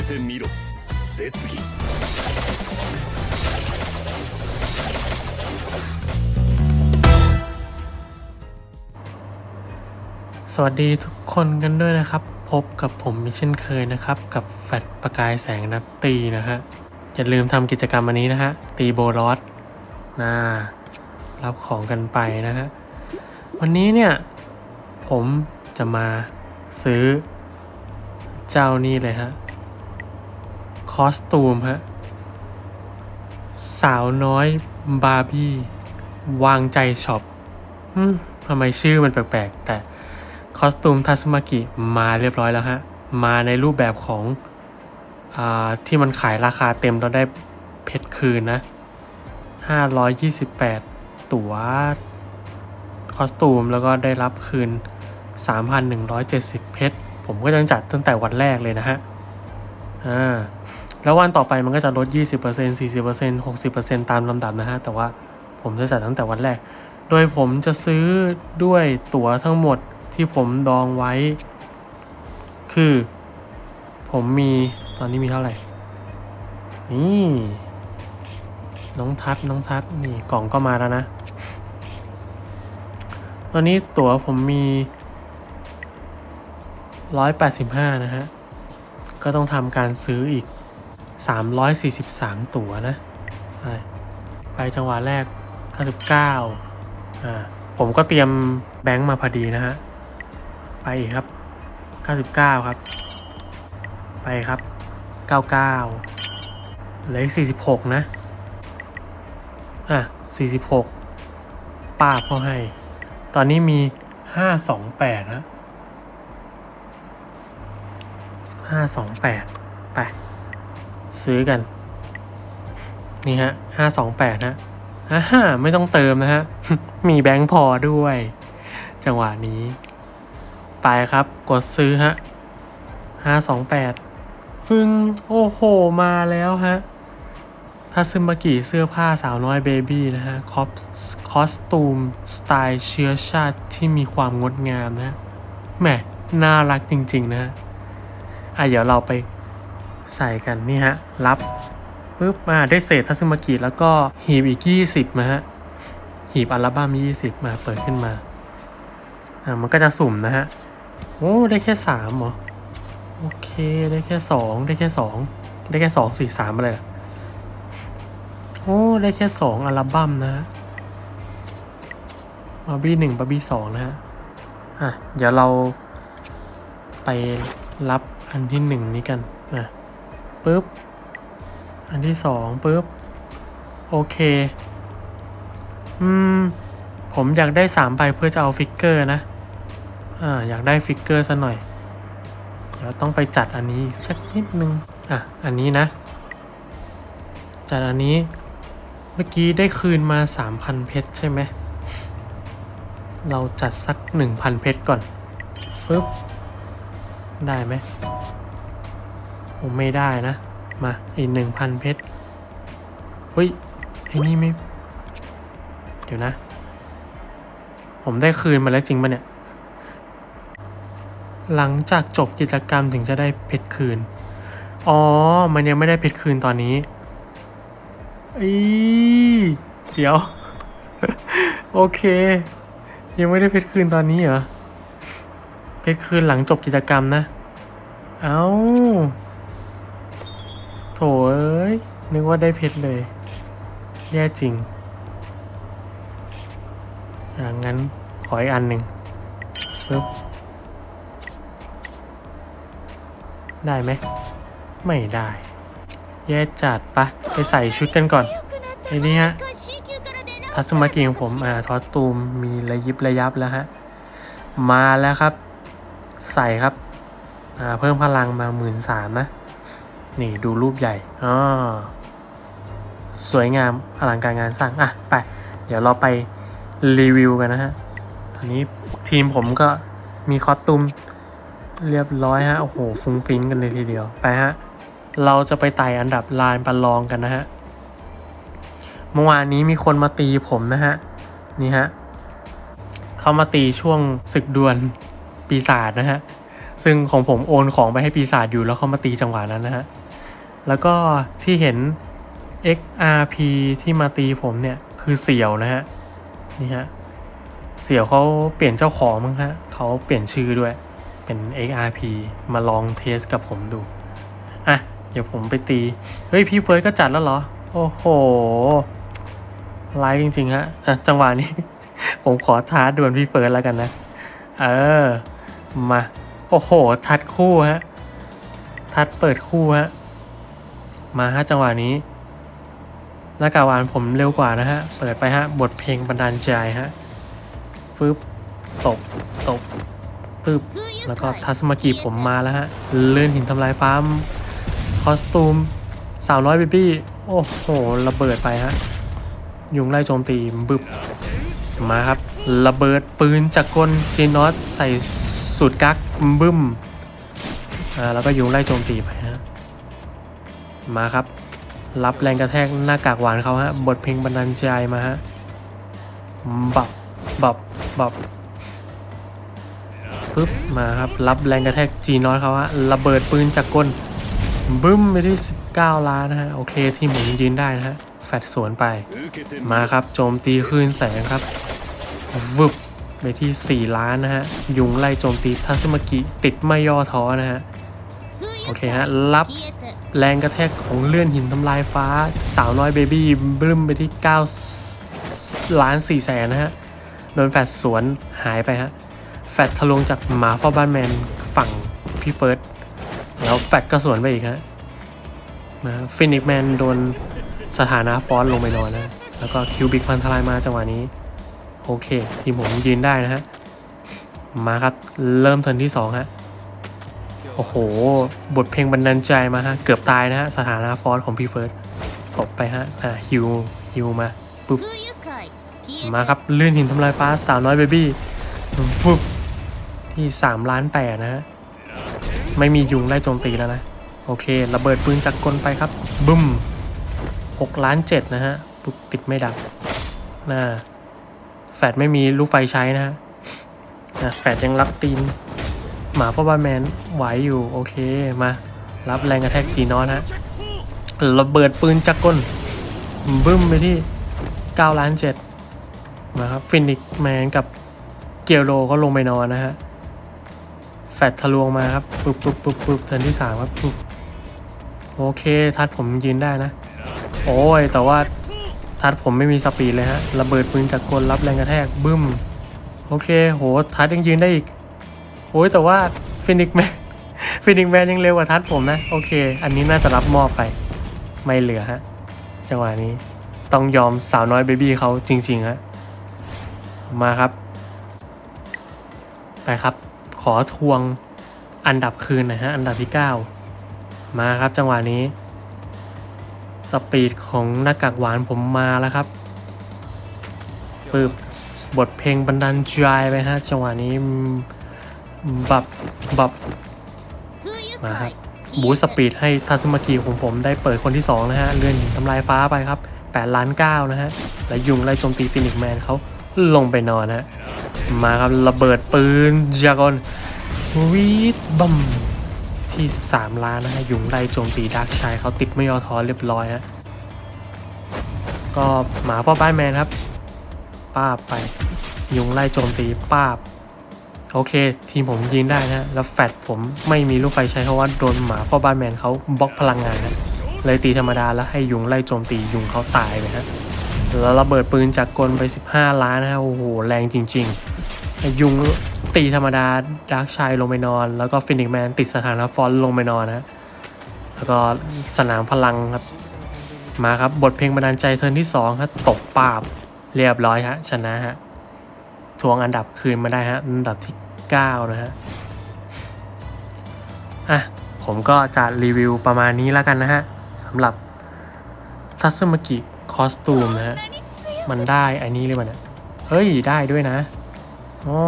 えてみろ絶技 สวัสดีทุกคนกันด้วยนะครับ พบกับผมมิเช่นเคยนะครับ กับแฟลชประกายแสงนักตีนะฮะ อย่าลืมทำกิจกรรมอันนี้นะฮะ ตีโบลอสนะรับของกันไปนะฮะ วันนี้เนี่ย ผมจะมาซื้อเจ้านี่เลยฮะ คอสตูมฮะ สาวน้อยบาร์บี้ วางใจช็อปทำไมชื่อมันแปลกๆ แต่คอสตูมทัสมากิมาเรียบร้อยแล้วฮะ มาในรูปแบบของอที่มันขายราคาเต็มเราได้เพชรคืนนะ 528 ตั๋วคอสตูมแล้วก็ได้รับคืน 3,170 เพชร ผมก็ยังจัดตั้งแต่วันแรกเลยนะฮะ อ่า แล้ววันต่อไปมันก็จะลด 20% 40% 60%ตามลำดับนะฮะ แต่ว่าผมจะจัดตั้งแต่วันแรก โดยผมจะซื้อด้วยตั๋วทั้งหมดที่ผมดองไว้ คือ ผมมีตอนนี้มีเท่าไหร่ นี่น้องทัดน้องทัดนี่กล่องก็มาแล้วนะ ตอนนี้ตั๋วผมมีร้อยแปดสิบห้านะฮะ ก็ต้องทำการซื้ออีก สามร้อยสี่สิบสามตั๋วนะ ไปจังหวะแรกเก้าสิบเก้าอ่าผมก็เตรียมแบงค์มาพอดีนะฮะ ไปอีกครับ 99 ครับ ไปครับ 99เหลืออีก46 นะ อะ 46 ป้าบเขาให้ ตอนนี้มี 528นะ528 ไป ซื้อกัน นี่ฮะ528นะอ่าฮะไม่ต้องเติมนะฮะ มีแบงค์พอด้วย จังหวะนี้ ไปครับกดซื้อฮะห้าสองแปดฟึงโอ้โห มาแล้วฮะทาซึมากิเสื้อผ้าสาวน้อยเบบี้นะฮะคอสคอสตูม สไตล์เชื้อชาติที่มีความงดงามนะฮะแหมน่ารักจริง ๆ นะฮะอะเดี๋ยวเราไป ใส่กันนี่ฮะ รับปุ๊บมาได้เศษทัซึมกิแล้วก็หีบอีก 20นะฮะ หีบอัลบั้ม20 มาเปิดขึ้นมาอ่ามันก็จะสุ่มนะฮะ โอ้ได้แค่สามเหรอ โอเคได้แค่สองได้แค่สองได้แค่สองสี่สามอะไรอะโอ้ได้แค่สองอัลบั้มนะฮะบาร์บี้หนึ่งบาร์บี้สองนะฮะ อะ เดี๋ยวเราไปรับอันที่หนึ่งนี้กันอะ ปุ๊บ อันที่สองปุ๊บ โอเค อืม ผมอยากได้สามใบเพื่อจะเอาฟิกเกอร์นะ อ่า อยากได้ฟิกเกอร์ซะหน่อยเดี๋ยวต้องไปจัดอันนี้สักนิดนึง อะ อันนี้นะ จัดอันนี้ เมื่อกี้ได้คืนมาสามพันเพชรใช่ไหม เราจัดสักหนึ่งพันเพชรก่อน ปึ๊บ ได้ไหม ผมไม่ได้นะ มาอีกหนึ่งพันเพชรเฮ้ยไอ้นี่ไม่ เดี๋ยวนะ ผมได้คืนมาแล้วจริงปะเนี่ย หลังจากจบกิจกรรมถึงจะได้เพชรคืน อ๋อ มันยังไม่ได้เพชรคืนตอนนี้อีเดี๋ยว โอเค ยังไม่ได้เพชรคืนตอนนี้เหรอ เพชรคืนหลังจบกิจกรรมนะ เอา้า ถเอ้ย นึกว่าได้เพชรเลย แย่จริง อ่างั้นขออีกอันหนึ่งปึ๊บ ได้ไหม ไม่ได้ แย่จัดปะ ไปใส่ชุดกันก่อนไอ้นี่ฮะทัศมากิของผมอ่าทอสตูมมีระยิบระยับแล้วฮะ มาแล้วครับ ใส่ครับ อ่า เพิ่มพลังมาหมื่นสามนะ นี่ดูรูปใหญ่อ๋อสวยงามอลังการงานสร้างอะไป เดี๋ยวเราไปรีวิวกันนะฮะอันนี้ทีมผมก็มีคอสตูมเรียบร้อยฮะโอ้โหฟุ้งฟิ้งกันเลยทีเดียวไปฮะเราจะไปไต่อันดับลานประลองกันนะฮะเมื่อวานนี้มีคนมาตีผมนะฮะนี่ฮะเขามาตีช่วงศึกดวลปีศาจนะฮะ ซึ่งของผมโอนของไปให้ปีศาจอยู่แล้วเขามาตีจังหวะนั้นนะฮะ แล้วก็ที่เห็น XRP ที่มาตีผมเนี่ยคือเสี่ยวนะฮะ นี่ฮะ เสี่ยวเขาเปลี่ยนเจ้าของมั้งฮะเขาเปลี่ยนชื่อด้วย เป็น XRP มาลองเทสกับผมดู อะ เดี๋ยวผมไปตี เฮ้ย พี่เฟิร์สก็จัดแล้วเหรอ โอ้โหไลฟ์จริงๆฮะอะจังหวะนี้ ผมขอท้าดวลพี่เฟิร์สแล้วกันนะ เออ มา โอ้โห ทัดคู่ฮะ ทัดเปิดคู่ฮะ มาฮะจังหวะนี้หน้ากาวานผมเร็วกว่านะฮะ เปิดไปฮะ บทเพลงบันดาลใจฮะ ฟึบตบ ตบปึ๊บแล้วก็ทัสมากิผมมาแล้วฮะ เลื่อนหินทำลายฟ้ามคอสตูมสาวน้อยเบบี้ โอ้โห ระเบิดไปฮะ ยุงไล่โจมตีบึบ มาครับ ระเบิดปืนจากกลเจนอสใส่ สูตกักบึ้มอ่าแล้วก็ยุงไล่โจมตีไปฮะมาครับ รับแรงกระแทกหน้ากากหวานเขาฮะบทเพลงบรรดาลใจมาฮะบับบับบับปึ๊บมาครับ รับแรงกระแทกจีน้อยเขาฮะระเบิดปืนจากกลบึ้มไปที่ 19 ล้านนะฮะโอเคที่หมุนยืนได้นะฮะแฟดสวนไปมาครับโจมตีคลื่นแสงครับวึบ ไปที่ 4 ล้านนะฮะ ยุงไล่โจมตีทัสมากิติดไม่ย่อท้อนะฮะ โอเคฮะ รับแรงกระแทกของเลื่อนหินทำลายฟ้า สาวน้อยเบบี้บึ้มไปที่ 9 ล้าน4แสนนะฮะ โดนแฟดสวนหายไปฮะ แฟดทะลวงจากหมาเฝ้าบ้านแมนฝั่งพี่เฟิร์สแล้วแฟดก็สวนไปอีกฮะนะฟินิกแมนโดนสถานะฟอนต์ลงไปนอนนะ แล้วก็คิวบิกพันทลายมาจังหวะนี้ โอเค ทีมผมยืนได้นะฮะ มาครับ เริ่มเทิร์นที่สองฮะ โอ้โห บทเพลงบันดาลใจมาฮะ เกือบตายนะฮะ สถานะฟอนต์ของพี่เฟิร์สตบไปฮะ อ่าฮิวฮิวมาปุ๊บ มาครับ ลื่นหินทำลายฟ้าสาวน้อยเบบี้ฟุบที่สามล้านแปดนะฮะ ไม่มียุงไล่โจมตีแล้วนะ โอเค ระเบิดปืนจากกลไปครับ บึ้มหกล้านเจ็ดนะฮะ ปุ๊บ ติดไม่ดับน่า แฟดไม่มีลูกไฟใช้นะฮะอะแฟดยังรับตีน หมาพ่อบ้านแมนไหวอยู่โอเคมา รับแรงกระแทกจีนอนฮะระเบิดปืนจากกลบึ้มไปที่เก้าล้านเจ็ดมาครับฟินิกแมนกับเกียวโรก็ลงไปนอนนะฮะ แฟดทะลวงมาครับปุ๊บปุ๊บปุ๊บปุ๊บเทินที่สามครับปุ๊บโอเค ทัดผมยืนได้นะ โอ้ย แต่ว่า ทัดผมไม่มีสปีดเลยฮะ ระเบิดปืนจากกลรับแรงกระแทกบึ้ม โอเค โห ทัดยังยืนได้อีก โอ้ยแต่ว่าฟินิกแมนฟินิกแมนยังเร็วกว่าทัดผมนะ โอเค อันนี้น่าจะรับมอบไป ไม่เหลือฮะ จังหวะนี้ ต้องยอมสาวน้อยเบบี้เขาจริงๆฮะ มาครับ ไปครับ ขอทวงอันดับคืนนะฮะ อันดับที่ 9 มาครับจังหวะนี้ สปีดของหน้ากากหวานผมมาแล้วครับปึบบทเพลงบันดาลใจไปฮะจังหวะนี้บับบับมาครับบูสต์สปีดให้ทัสมากิของผมได้เปิดคนที่2นะฮะเลื่อนหินทำลายฟ้าไปครับ8ล้าน9นะฮะและยุงไล่โจมตีฟินิกแมนเขาลงไปนอนฮะมาครับระเบิดปืนจากอนวีดบัม ที่ 13 ล้านนะฮะยุงไล่โจมตีดาร์กชายเขาติดไม่ยอท้อเรียบร้อยฮะก็หมาพ่อบ้านแมนครับ ป้าบไป ยุงไล่โจมตีป้าบ โอเค ทีมผมยิงได้นะแล้วแฟดผมไม่มีลูกไฟใช้เพราะว่าโดนหมาพ่อบ้านแมนเขาบล็อกพลังงานนะเลยตีธรรมดาแล้วให้ยุงไล่โจมตียุงเขาตายไปฮะแล้วระเบิดปืนจากกลไป 15 ล้านนะฮะโอ้โหแรงจริงๆยุง ตีธรรมดาดาร์กชัยลงไปนอน แล้วก็ฟินิกแมนติดสถานะฟอนลงไปนอนนะแล้วก็สนามพลังครับ มาครับบทเพลงบันดาลใจเทิร์นที่2ครับตบปาบเรียบร้อยฮะชนะฮะทวงอันดับคืนมาได้ฮะอันดับที่ 9 นะฮะอะผมก็จะรีวิวประมาณนี้แล้วกันนะฮะสำหรับทัสมกิคอสตูมนะฮะ มันได้อันนี้เลยมันเนี่ยเฮ้ย ได้ด้วยนะอ๋อ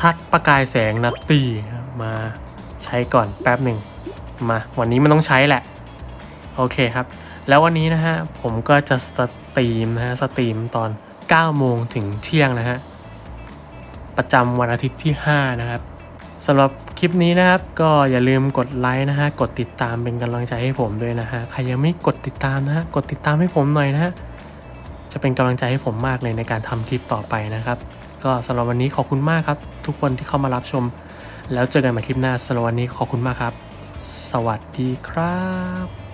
ทัดประกายแสงนัตตี้มาใช้ก่อนแป๊บหนึ่งมา วันนี้มันต้องใช้แหละ โอเคครับ แล้ววันนี้นะฮะ ผมก็จะสตรีมนะฮะ สตรีมตอน 9 โมงถึงเที่ยงนะฮะ ประจำวันอาทิตย์ที่ 5 นะครับสำหรับคลิปนี้นะครับ ก็อย่าลืมกดไลค์นะฮะ กดติดตามเป็นกำลังใจให้ผมด้วยนะฮะ ใครยังไม่กดติดตามนะฮะ กดติดตามให้ผมหน่อยนะฮะ จะเป็นกำลังใจให้ผมมากเลยในการทำคลิปต่อไปนะครับ ก็สำหรับวันนี้ขอบคุณมากครับ ทุกคนที่เข้ามารับชม แล้วเจอกันใหม่คลิปหน้าสำหรับวันนี้ขอบคุณมากครับ สวัสดีครับ